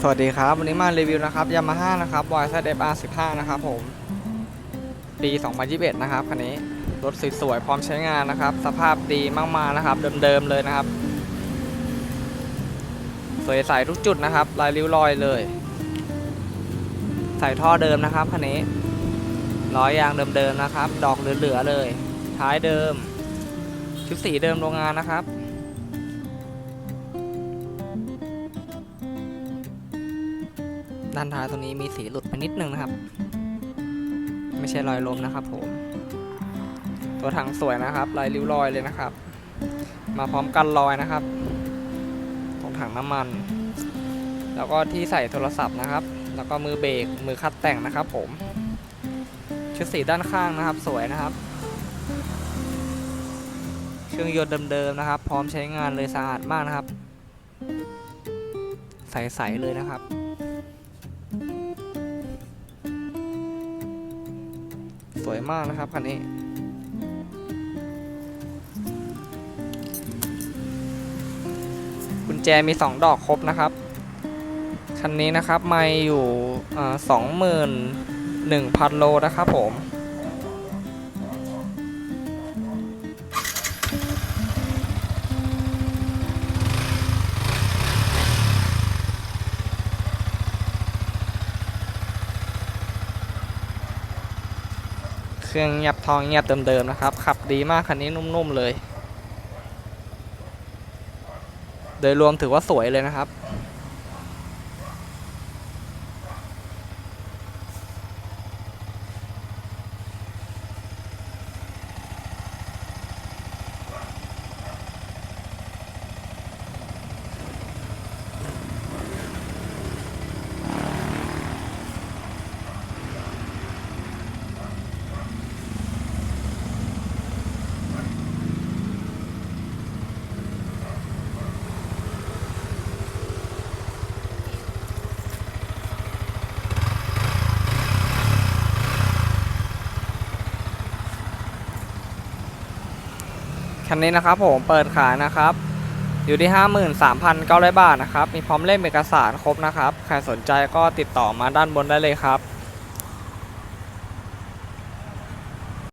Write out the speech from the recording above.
สวัสดีครับ วันนี้มารีวิวนะครับยามาฮ่านะครับ YZF R15 นะครับผม ปี 2021 นะครับคันนี้รถสวยๆพร้อมใช้งานนะครับ สภาพดีมากๆนะครับ เดิมๆเลยนะครับ สวยใสทุกจุดนะครับลายริ้วรอยเลย ใส่ท่อเดิมนะครับคันนี้ล้อยางเดิมๆนะครับ ดอกเหลือๆเลย ท้ายเดิม ชุดสีเดิมโรงงานนะครับ ด้านท้ายตรงนี้มีสีหลุดไปนิดนึงนะครับ ไม่ใช่รอยลมนะครับผม ตัวถังสวยนะครับลายริ้วรอยเลยนะครับ มาพร้อมกันรอยนะครับ ตรงถังน้ำมัน แล้วก็ที่ใส่โทรศัพท์นะครับ แล้วก็มือเบรกมือคัดแต่งนะครับผม ชุดสีด้านข้างนะครับสวยนะครับ เครื่องยนต์เดิมๆนะครับ พร้อมใช้งานเลยสะอาดมากนะครับ ใสๆเลยนะครับ สวยมากนะครับคันนี้ กุญแจมี 2 ดอกครบนะครับ คันนี้นะครับไม่อยู่สองหมื่นหนึ่งพันโลนะครับผม เครื่องเงียบทองเงียบเดิมๆนะครับ ขับดีมากคันนี้นุ่มๆเลย โดยรวมถือว่าสวยเลยนะครับ คันนี้นะครับผมเปิดขายนะครับ อยู่ที่ 53,900 บาทนะครับ มีพร้อมเล่มเอกสารครบนะครับ ใครสนใจก็ติดต่อมาด้านบนได้เลยครับ